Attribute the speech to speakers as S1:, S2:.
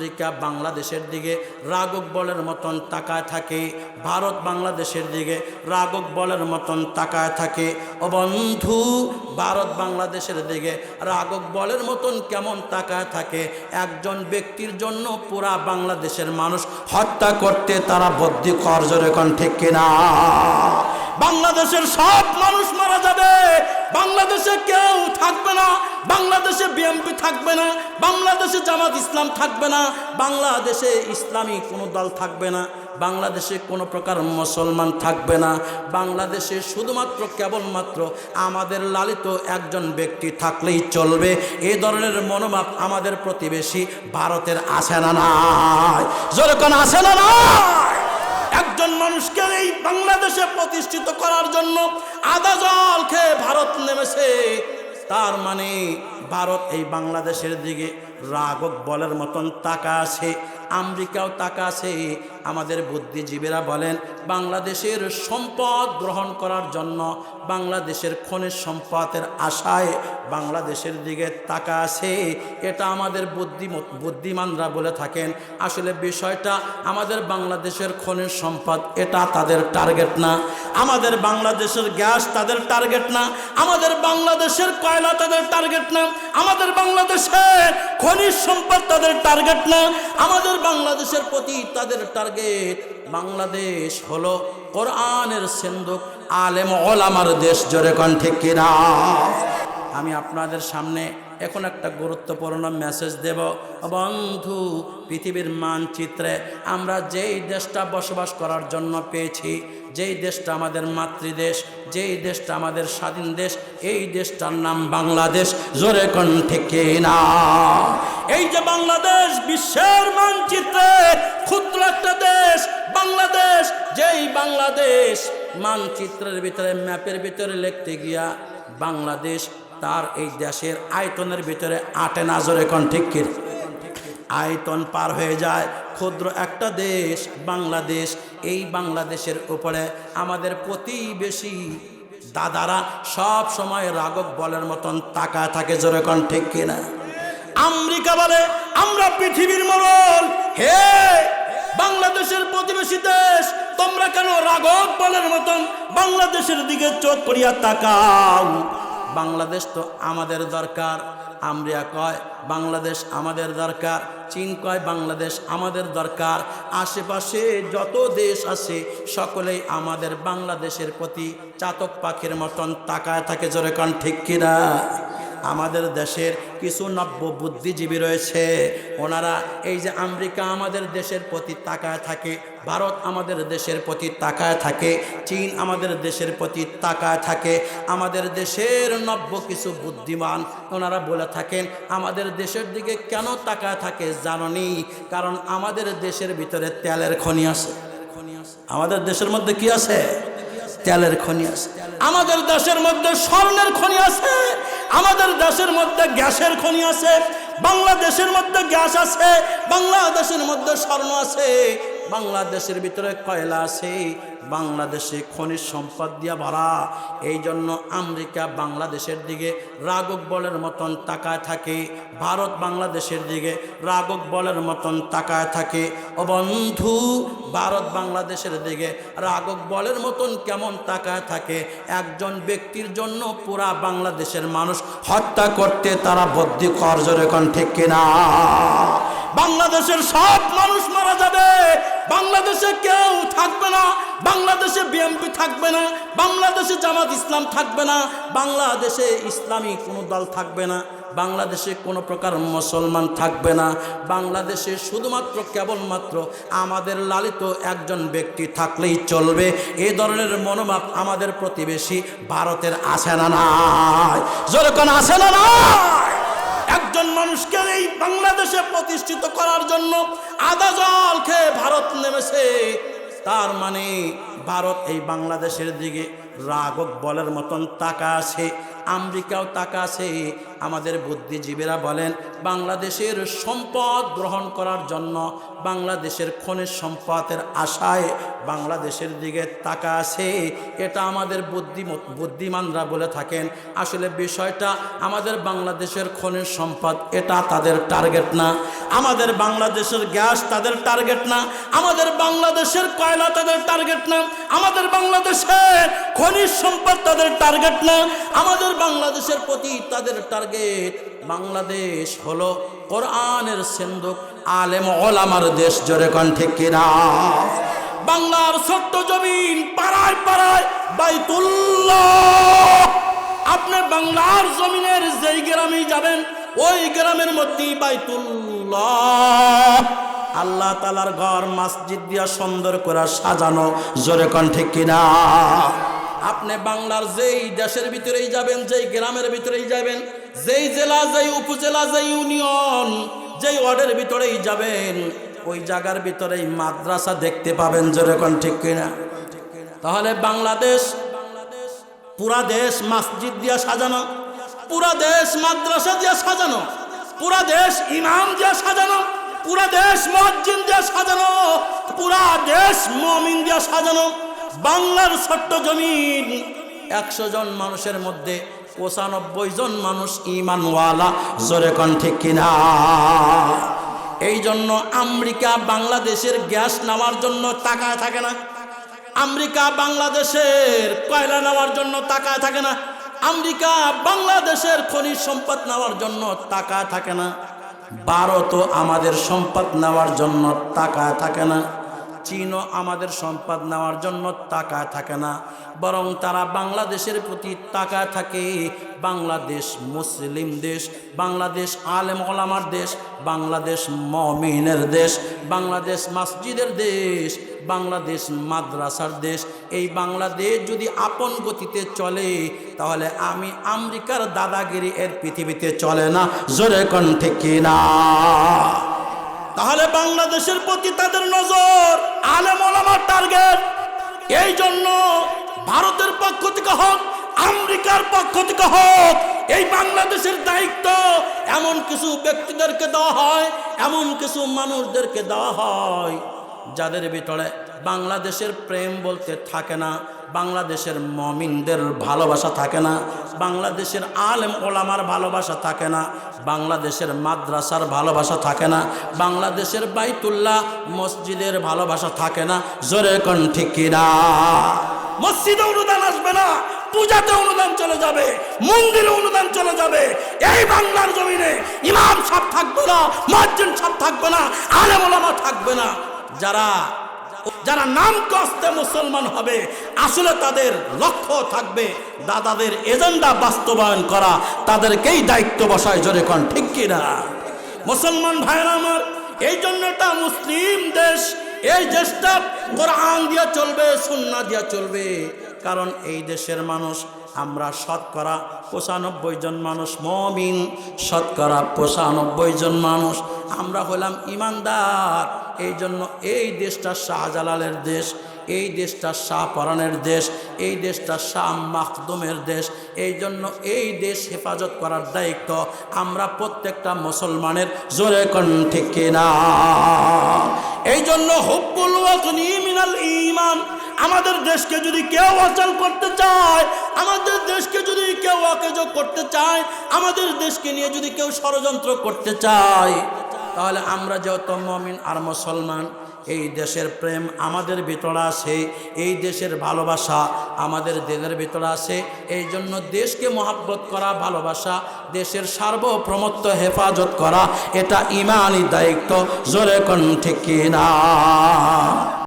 S1: America বাংলাদেশের দিকে রাগক বলের মতন তাকায় থাকে। ভারত বাংলাদেশের দিকে রাগক বলের মতন তাকায় থাকে। ও বন্ধু, ভারত বাংলাদেশের দিকে রাগক বলের মতন কেমন তাকায় থাকে? একজন ব্যক্তির জন্য পুরা বাংলাদেশের মানুষ হত্যা করতে তারা বদ্ধি করজোর এখন ঠিক কিনা? বাংলাদেশের সব মানুষ মারা যাবে। বাংলাদেশে কেউ থাকবে না, বাংলাদেশে বিএমপি থাকবে না, বাংলাদেশে জামাত ইসলাম থাকবে না, বাংলাদেশে ইসলামী কোনো দল থাকবে না, বাংলাদেশে কোনো প্রকার মুসলমান থাকবে না, বাংলাদেশে শুধুমাত্র কেবলমাত্র আমাদের লালিত একজন ব্যক্তি থাকলেই চলবে এই ধরনের মনোভাব আমাদের প্রতিবেশী ভারতের আসে না নাই। যেরকম আসে না নাই? একজন মানুষকে এই বাংলাদেশে প্রতিষ্ঠিত করার জন্য আদা জল খেয়ে ভারত নেমেছে। তার মানে ভারত এই বাংলাদেশের দিকে রাগক বলের মতন তাকা আছে, আমেরিকাও তাকা আছে আমাদের বুদ্ধিজীবীরা বলেন, বাংলাদেশের সম্পদ গ্রহণ করার জন্য বাংলাদেশের খনিজ সম্পদের আশায় বাংলাদেশের দিকে তাকা আছে এটা আমাদের বুদ্ধি বুদ্ধিমানরা বলে থাকেন। আসলে বিষয়টা, আমাদের বাংলাদেশের খনিজ সম্পদ এটা তাদের টার্গেট না। আমাদের বাংলাদেশের গ্যাস তাদের টার্গেট না। আমাদের বাংলাদেশের কয়লা তাদের টার্গেট না। আমাদের বাংলাদেশের খনিজ সম্পদ তাদের টার্গেট না। আমাদের বাংলাদেশের প্রতি তাদের টার্গেট বাংলাদেশ হলো কোরআনের সেন্দুক আলেম ওলামার দেশ জোরে কন ঠিক আমি আপনাদের সামনে এখন একটা গুরুত্বপূর্ণ মেসেজ দেব। বন্ধু, পৃথিবীর মানচিত্রে আমরা যেই দেশটা বসবাস করার জন্য পেয়েছি, যেই দেশটা আমাদের মাতৃদেশ, যেই দেশটা আমাদের স্বাধীন দেশ, এই দেশটার নাম বাংলাদেশ। জোরে কন থেকে না? এই যে বাংলাদেশ, বিশ্বের মানচিত্রে ক্ষুদ্র একটা দেশ, বাংলাদেশ, যেই বাংলাদেশ, মানচিত্রের ভিতরে ম্যাপের ভিতরে লিখতে গিয়া বাংলাদেশ তার এই দেশের আয়তনের ভিতরে আটে নাজর এখন ঠিক আয়তন পার হয়ে যায়। ক্ষুদ্র একটা দেশ, বাংলাদেশ। এই বাংলাদেশের উপরে আমাদের প্রতিবেশী দাদারা সব সময় রাগক বলের মতন তাকা থাকে যেরকম ঠিক কিনা আমেরিকা বলে, আমরা পৃথিবীর মরল হে, বাংলাদেশের প্রতিবেশী দেশ, তোমরা কেন রাগক বলের মতন বাংলাদেশের দিকে চোখ করিয়া তাকাও? বাংলাদেশ তো আমাদের দরকার। আমরা কয়, বাংলাদেশ আমাদের দরকার। চীন কয়, বাংলাদেশ আমাদের দরকার। আশেপাশে যত দেশ আছে, সকলেই আমাদের বাংলাদেশের প্রতি চাতক পাখির মতন তাকায় থাকে। জোরে কন, ঠিক কিনা? আমাদের দেশের কিছু নব্য বুদ্ধিজীবী রয়েছে। ওনারা এই যে আমেরিকা আমাদের দেশের প্রতি তাকায় থাকে, ভারত আমাদের দেশের প্রতি তাকায় থাকে, চীন আমাদের দেশের প্রতি তাকায় থাকে, আমাদের দেশের নব্য কিছু বুদ্ধিমান ওনারা বলে থাকেন, আমাদের দেশের দিকে কেন তাকায় থাকে জাননি কারণ আমাদের দেশের ভিতরে তেলের খনি আছে। আমাদের দেশের মধ্যে কি আছে? তেলের খনি আছে। আমাদের দেশের মধ্যে স্বর্ণের খনি আছে। আমাদের দেশের মধ্যে গ্যাসের খনি আছে বাংলাদেশের মধ্যে গ্যাস আছে বাংলাদেশের মধ্যে স্বর্ণ আছে। বাংলাদেশের ভিতরে কয়লা আছে? বাংলাদেশে খনিজ সম্পদ দিয়া ভরা। এই জন্য আমেরিকা বাংলাদেশের দিকে রাগক বলের মতন তাকায় থাকে। ভারত বাংলাদেশের দিকে রাগক বলের মতন তাকায় থাকে। ও বন্ধু, ভারত বাংলাদেশের দিকে রাগক বলের মতন কেমন তাকায় থাকে? একজন ব্যক্তির জন্য পুরা বাংলাদেশের মানুষ হত্যা করতে তারা বদ্ধি করজোর এখন ঠিক কিনা? বাংলাদেশের সব মানুষ মারা যাবে। বাংলাদেশে কেউ থাকবে না। বাংলাদেশে বিএমপি থাকবে না। বাংলাদেশে জামাত ইসলাম থাকবে না। বাংলাদেশে ইসলামী কোনো দল থাকবে না। বাংলাদেশে কোনো প্রকার মুসলমান থাকবে না। বাংলাদেশে শুধুমাত্র কেবলমাত্র আমাদের লালিত একজন ব্যক্তি থাকলেই চলবে। এই ধরনের মনোভাব আমাদের প্রতিবেশী ভারতের আসে না নাই। যেরকম আসে না একজন মানুষকে এই বাংলাদেশে প্রতিষ্ঠিত করার জন্য আদা জল খেয়ে ভারত নেমেছে। তার মানে ভারত এই বাংলাদেশের দিকে রাগক বলের মতন তাকা আছে, আমেরিকাও তাকা আছে আমাদের বুদ্ধিজীবীরা বলেন, বাংলাদেশের সম্পদ গ্রহণ করার জন্য বাংলাদেশের খনিজ সম্পদের আশায় বাংলাদেশের দিকে তাকা আছে এটা আমাদের বুদ্ধি, বুদ্ধিমানরা বলে থাকেন। আসলে বিষয়টা আমাদের বাংলাদেশের খনিজ সম্পদ, এটা তাদের টার্গেট না। আমাদের বাংলাদেশের গ্যাস তাদের টার্গেট না। আমাদের বাংলাদেশের কয়লা তাদের টার্গেট না। আমাদের বাংলাদেশের খনিজ সম্পদ তাদের টার্গেট না। আমাদের বাংলাদেশের প্রতি তাদের টার্গেট বাংলাদেশ হলো কোরআনের সেন্দুক, আলেম ওলামার দেশ, জোরে কন ঠিক কিনা? বাংলার ছোট্ট জমিন পাড়ায় পাড়ায় বাইতুল্লাহ। আপনি বাংলার জমিনের যেই গ্রামে যাবেন, ওই গ্রামের মধ্যেই বাইতুল্লাহ। আল্লাহ তালার ঘর, মসজিদ দিয়া সুন্দর করে সাজানো, জোরে কন ঠিক কিনা? আপনি বাংলার যেই দেশের ভিতরেই যাবেন, যেই গ্রামের ভিতরেই যাবেন, যেই জেলা, যেই উপজেলা, যেই ইউনিয়ন, যেই ওয়ার্ডের ভিতরেই যাবেন, ওই জায়গার ভিতরেই মাদ্রাসা দেখতে পাবেন যেরকম ঠিক কিনা? তাহলে বাংলাদেশ, পুরা দেশ মসজিদ দিয়া সাজানো, পুরা দেশ মাদ্রাসা দিয়া সাজানো, পুরা দেশ ইমাম দিয়া সাজানো, পুরা দেশ মসজিদ দিয়া সাজানো, পুরা দেশ মমিন দিয়া সাজানো। বাংলার ছোট্ট জমিন। একশো জন মানুষের মধ্যে পঁচানব্বই জন মানুষ ইমানওয়ালা। জোরে কন ঠিক কিনা? এই জন্য আমেরিকা বাংলাদেশের গ্যাস নেওয়ার জন্য তাকায় থাকে না। আমেরিকা বাংলাদেশের কয়লা নেওয়ার জন্য তাকায় থাকে না। আমেরিকা বাংলাদেশের খনিজ সম্পদ নেওয়ার জন্য তাকায় থাকে না। ভারতও আমাদের সম্পদ নেওয়ার জন্য তাকায় থাকে না। চীনও আমাদের সম্পদ নেওয়ার জন্য তাকায় থাকে না, বরং তারা বাংলাদেশের প্রতি তাকায় থাকে। বাংলাদেশ মুসলিম দেশ, বাংলাদেশ আলেম ওলামার দেশ, বাংলাদেশ মমিনের দেশ, বাংলাদেশ মসজিদের দেশ, বাংলাদেশ মাদ্রাসার দেশ। এই বাংলাদেশ যদি আপন গতিতে চলে, তাহলে আমি আমেরিকার দাদাগিরি এর পৃথিবীতে চলে না, জোরে কণ্ঠে ঠিক না? তাহলে বাংলাদেশের প্রতি তাদের নজর। আলেম ওলামার টার্গেট এই জন্য ভারতের পক্ষ থেকে হোক, আমেরিকার পক্ষ থেকে হোক, এই বাংলাদেশের দায়িত্ব এমন কিছু ব্যক্তিদেরকে দেওয়া হয়, এমন কিছু মানুষদেরকে দেওয়া হয়, যাদের ভিতরে বাংলাদেশের প্রেম বলতে থাকে না। বাংলাদেশের মমিনদের ভালোবাসা থাকে না, বাংলাদেশের আলেম ওলামার ভালোবাসা থাকে না, বাংলাদেশের মাদ্রাসার ভালোবাসা থাকে না, বাংলাদেশের বাইতুল্লাহ মসজিদের ভালোবাসা থাকে না। জোরে কন ঠিক মসজিদে অনুদান আসবে না, পূজাতে অনুদান চলে যাবে, মন্দিরে অনুদান চলে যাবে। এই বাংলার জমিনে ইমাম সাপ থাকবে না, মসজিদ সাপ থাকবে না, আলেম ওলামা থাকবে না। যারা যারা নাম কষ্টে মুসলমান হবে, আসলে তাদের লক্ষ্য থাকবে দাদাদের এজেন্ডা বাস্তবায়ন করা। তাদেরকেই দায়িত্ব বসায় জোরে কন, ঠিক কিনা মুসলমান ভাইরা আমার, এই জন্য এটা মুসলিম দেশ, এই দেশটা কোরআন দিয়া চলবে সুন্না দিয়া চলবে। কারণ এই দেশের মানুষ, আমরা শতকরা পঁচানব্বই জন মানুষ মমিন, শতকরা পঁচানব্বই জন মানুষ, আমরা হলাম ইমানদার। এই জন্য এই দেশটা শাহজালালের দেশ, এই দেশটা শাহ পরাণের দেশ, এই দেশটা শাহ মাখদুমের দেশ, এই জন্য এই দেশ হেফাজত করার দায়িত্ব আমরা প্রত্যেকটা মুসলমানের জোরে কন। ঠিক না এই জন্য হুব্বুল মিনাল ঈমান, আমাদের দেশকে যদি কেউ অচল করতে চায়, আমাদের দেশকে যদি কেউ অকেজ করতে চায়, আমাদের দেশকে নিয়ে যদি কেউ ষড়যন্ত্র করতে চায় তাহলে আমরা যত মমিন আর মুসলমান, এই দেশের প্রেম আমাদের ভিতরে আছে, এই দেশের ভালোবাসা আমাদের দেশের ভিতরে আছে, এই জন্য দেশকে মহাব্বত করা, ভালোবাসা, দেশের সার্বভৌমত্ব হেফাজত করা, এটা ইমানই দায়িত্ব, জোরে কণ্ঠে ঠিক না